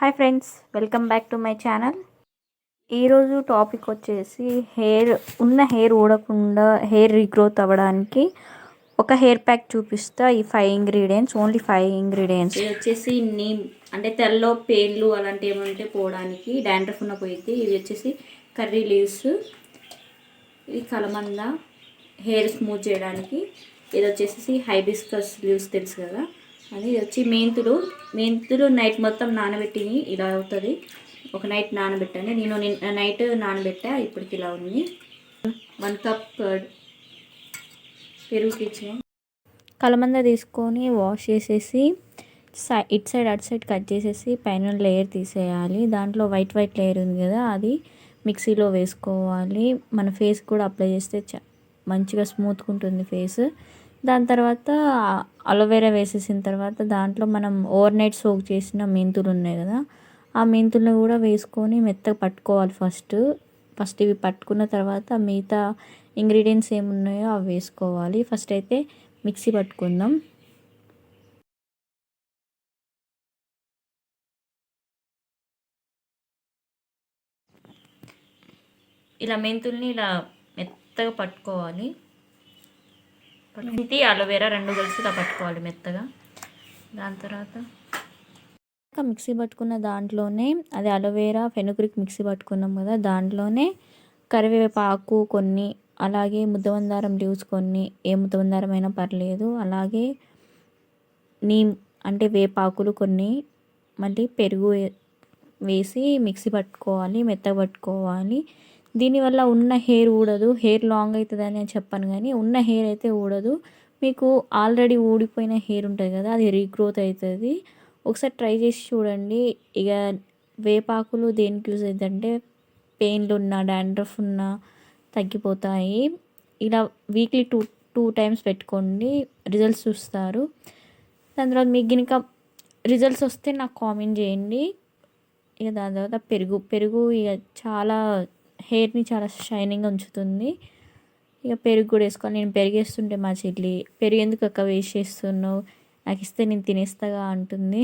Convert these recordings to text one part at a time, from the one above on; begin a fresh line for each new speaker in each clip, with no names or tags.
Hi friends welcome back to my channel. ఈరోజు topic వచ్చేసి hair ఉన్న హెయిర్ ఊడకుండా హెయిర్ రీగ్రోత్ అవ్వడానికి ఒక హెయిర్ ప్యాక్ చూపిస్తా. ఈ five ingredients only five ingredients ఇది వచ్చేసి నీమ్ అంటే తెల్లో పేర్లు అలాంటివి ఏమంటే పోవడానికి డాండ్రఫ్ ఉన్న పోయితే ఇది వచ్చేసి కర్రీ లీవ్స్ ఇది కలమంద హెయిర్ స్మూత్ చేయడానికి. ఇది వచ్చేసి హైబిస్కస్ లీవ్స్ తెలుసు కదా. అది వచ్చి మెంతులు మెంతులు నైట్ మొత్తం నానబెట్టి ఇలా అవుతుంది. ఒక నైట్ నానబెట్టండి. నేను నైట్ నానబెట్టా ఇప్పటికి ఇలా ఉంది. వన్ కప్ పెరుగు పెరుగుకి ఇచ్చిన. కలమంద తీసుకొని వాష్ చేసేసి సై ఇట్ సైడ్ అటు సైడ్ కట్ చేసేసి పైన లేయర్ తీసేయాలి. దాంట్లో వైట్ వైట్ లేయర్ ఉంది కదా అది మిక్సీలో వేసుకోవాలి. మన ఫేస్ కూడా అప్లై చేస్తే చ మంచిగా స్మూత్గా ఉంటుంది ఫేస్. దాని తర్వాత అలోవెరా వేసేసిన తర్వాత దాంట్లో మనం ఓవర్ నైట్ సోక్ చేసిన మెంతులు ఉన్నాయి కదా ఆ మెంతులను కూడా వేసుకొని మెత్తగా పట్టుకోవాలి ఫస్ట్. ఫస్ట్ ఇవి పట్టుకున్న తర్వాత మిగతా ఇంగ్రీడియంట్స్ ఏమున్నాయో అవి వేసుకోవాలి. ఫస్ట్ అయితే మిక్సీ పట్టుకుందాం. ఇలా మెంతుల్ని ఇలా మెత్తగా పట్టుకోవాలి. మెంతి అలోవెరా రెండు కలిసి ఇలా పట్టుకోవాలి మెత్తగా. దాని తర్వాత మిక్సీ పట్టుకున్న దాంట్లోనే అది అలోవెరా ఫెనుగ్రిక్ మిక్సీ పట్టుకున్నాం కదా దాంట్లోనే కరివేపాకు కొన్ని అలాగే ముద్దమందారం లీవ్స్ కొన్ని ఏ ముద్దమందారం అయినా పర్లేదు అలాగే నీమ్ అంటే వేపాకులు కొన్ని మళ్ళీ పెరుగు వేసి మిక్సీ పట్టుకోవాలి మెత్తగా పట్టుకోవాలి. దీనివల్ల ఉన్న హెయిర్ ఊడదు. హెయిర్ లాంగ్ అవుతుంది అని చెప్పాను కానీ ఉన్న హెయిర్ అయితే ఊడదు. మీకు ఆల్రెడీ ఊడిపోయిన హెయిర్ ఉంటుంది కదా అది రీగ్రోత్ అవుతుంది ఒకసారి ట్రై చేసి చూడండి. ఇక వేపాకులు దేనికి యూజ్ అవుతుందంటే పెయిన్లు ఉన్న డాండ్రఫ్ ఉన్న తగ్గిపోతాయి. ఇలా వీక్లీ టూ టూ టైమ్స్ పెట్టుకోండి. రిజల్ట్స్ చూస్తారు. దాని తర్వాత మీకు ఇంకా రిజల్ట్స్ వస్తే నాకు కామెంట్ చేయండి. ఇక దాని తర్వాత పెరుగు పెరుగు ఇక చాలా హెయిర్ని చాలా షైనింగ్గా ఉంచుతుంది. ఇక పెరుగు కూడా వేసుకొని నేను పెరిగేస్తుంటే మా చెల్లి పెరుగు ఎందుకు అక్క వేస్ట్ చేస్తున్నావు? నాకు ఇస్తే నేను తినేస్తాగా అంటుంది.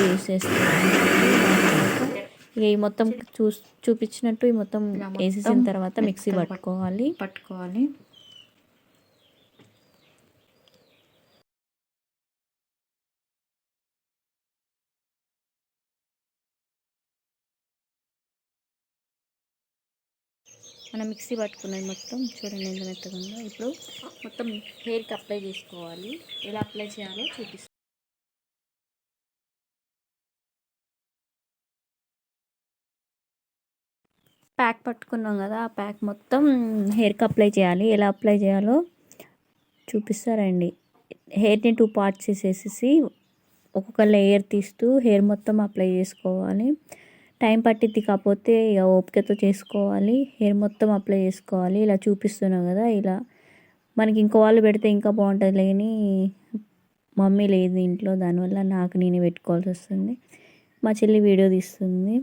యూస్ ఇక ఈ మొత్తం చూ చూపించినట్టు ఈ మొత్తం వేసేసిన తర్వాత మిక్సీ పట్టుకోవాలి.
పట్టుకోవాలి.
మనం మిక్సీ పట్టుకున్నది మొత్తం చూడండి ఎంత మెత్తగా ఉందో. ఇప్పుడు మొత్తం హెయిర్కి అప్లై చేసుకోవాలి. ఎలా అప్లై చేయాలో చూపిస్తాను ప్యాక్ పట్టుకున్నాం కదా ఆ ప్యాక్ మొత్తం హెయిర్కి అప్లై చేయాలి. ఎలా అప్లై చేయాలో చూపిస్తారండి హెయిర్ని టూ పార్ట్స్ చేసేసి ఒక్కొక్క లేయర్ తీస్తూ హెయిర్ మొత్తం అప్లై చేసుకోవాలి. టైం పట్టిద్ది కాకపోతే ఇక ఓపికతో చేసుకోవాలి. హెయిర్ మొత్తం అప్లై చేసుకోవాలి. ఇలా చూపిస్తున్నావు కదా ఇలా. మనకి ఇంకో వాళ్ళు పెడితే ఇంకా బాగుంటుంది లేని మమ్మీ లేదు ఇంట్లో. దానివల్ల నాకు నేనే పెట్టుకోవాల్సి వస్తుంది. మా చెల్లి వీడియో తీస్తుంది.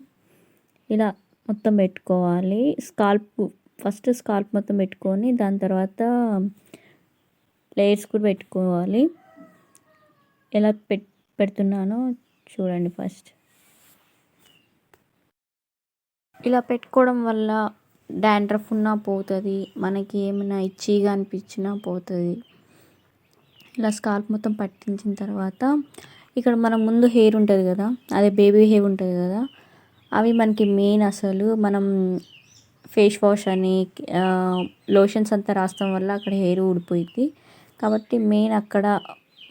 ఇలా మొత్తం పెట్టుకోవాలి. స్కాల్ప్ ఫస్ట్ స్కాల్ప్ మొత్తం పెట్టుకొని దాని తర్వాత లేయర్స్ కూడా పెట్టుకోవాలి. ఎలా పెట్ పెడుతున్నానో చూడండి ఫస్ట్. ఇలా పెట్టుకోవడం వల్ల డాండ్రఫ్ ఉన్నా పోతుంది మనకి ఏమైనా ఇచ్చిగా అనిపించినా పోతుంది. ఇలా స్కాల్ప్ మొత్తం పట్టించిన తర్వాత ఇక్కడ మన ముందు హెయిర్ ఉంటుంది కదా అదే బేబీ హెయిర్ ఉంటుంది కదా అవి మనకి మెయిన్ అసలు మనం ఫేస్ వాష్ అని లోషన్స్ అంతా రాస్తాం వల్ల అక్కడ హెయిర్ ఊడిపోయింది కాబట్టి మెయిన్ అక్కడ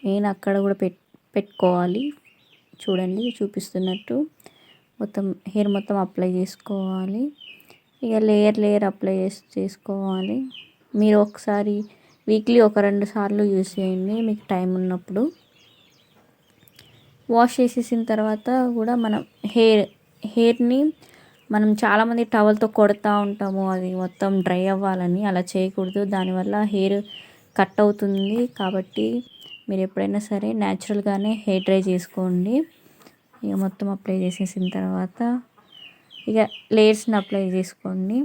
మెయిన్ అక్కడ కూడా పెట్ పెట్టుకోవాలి. చూడండి చూపిస్తున్నట్టు. మొత్తం హెయిర్ మొత్తం అప్లై చేసుకోవాలి. ఇక లేయర్ లేయర్ అప్లై చేసి చేసుకోవాలి. మీరు ఒకసారి వీక్లీ ఒక రెండు సార్లు యూస్ చేయండి మీకు టైం ఉన్నప్పుడు. వాష్ చేసేసిన తర్వాత కూడా మనం హెయిర్ హెయిర్ని మనం చాలామంది టవల్తో కొడుతూ ఉంటాము అది మొత్తం డ్రై అవ్వాలని. అలా చేయకూడదు. దానివల్ల హెయిర్ కట్ అవుతుంది. కాబట్టి మీరు ఎప్పుడైనా సరే న్యాచురల్గానే హెయిర్ డ్రై చేసుకోండి. ఇక మొత్తం అప్లై చేసేసిన తర్వాత ఇక లేయర్స్ని అప్లై చేసుకోండి.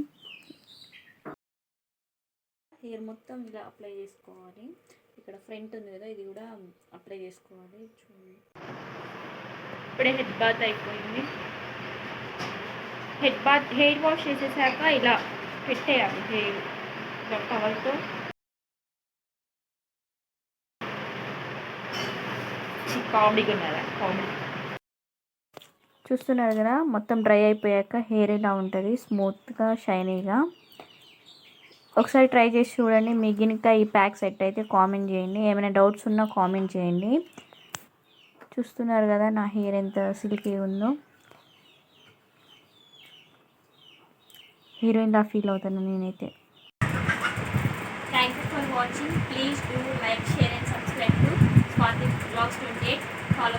హెయిర్ మొత్తం ఇలా అప్లై చేసుకోవాలి. ఇక్కడ ఫ్రంట్ ఉంది కదా ఇది కూడా అప్లై చేసుకోవాలి. చూడండి. ఇప్పుడే హెడ్ బాత్ అయిపోయింది. హెడ్ బాత్ హెయిర్ వాష్ చేసేసాక ఇలా పెట్టేయాలి హెయిర్ టవల్తో కామెడీగా ఉన్నారా? కామెడీ. చూస్తున్నారు కదా మొత్తం డ్రై అయిపోయాక హెయిర్ ఇలా ఉంటుంది? స్మూత్గా షైనీగా. ఒకసారి ట్రై చేసి చూడండి. మీకు ఇంకా ఈ ప్యాక్ సెట్ అయితే కామెంట్ చేయండి. ఏమైనా డౌట్స్ ఉన్నా కామెంట్ చేయండి. చూస్తున్నారు కదా నా హెయిర్ ఎంత సిల్కీ ఉందో. హీరోయిన్లా ఫీల్ అవుతాను నేనైతే.
Thank you for watching please do like share and subscribe to to blogs Vlogs 28. Follow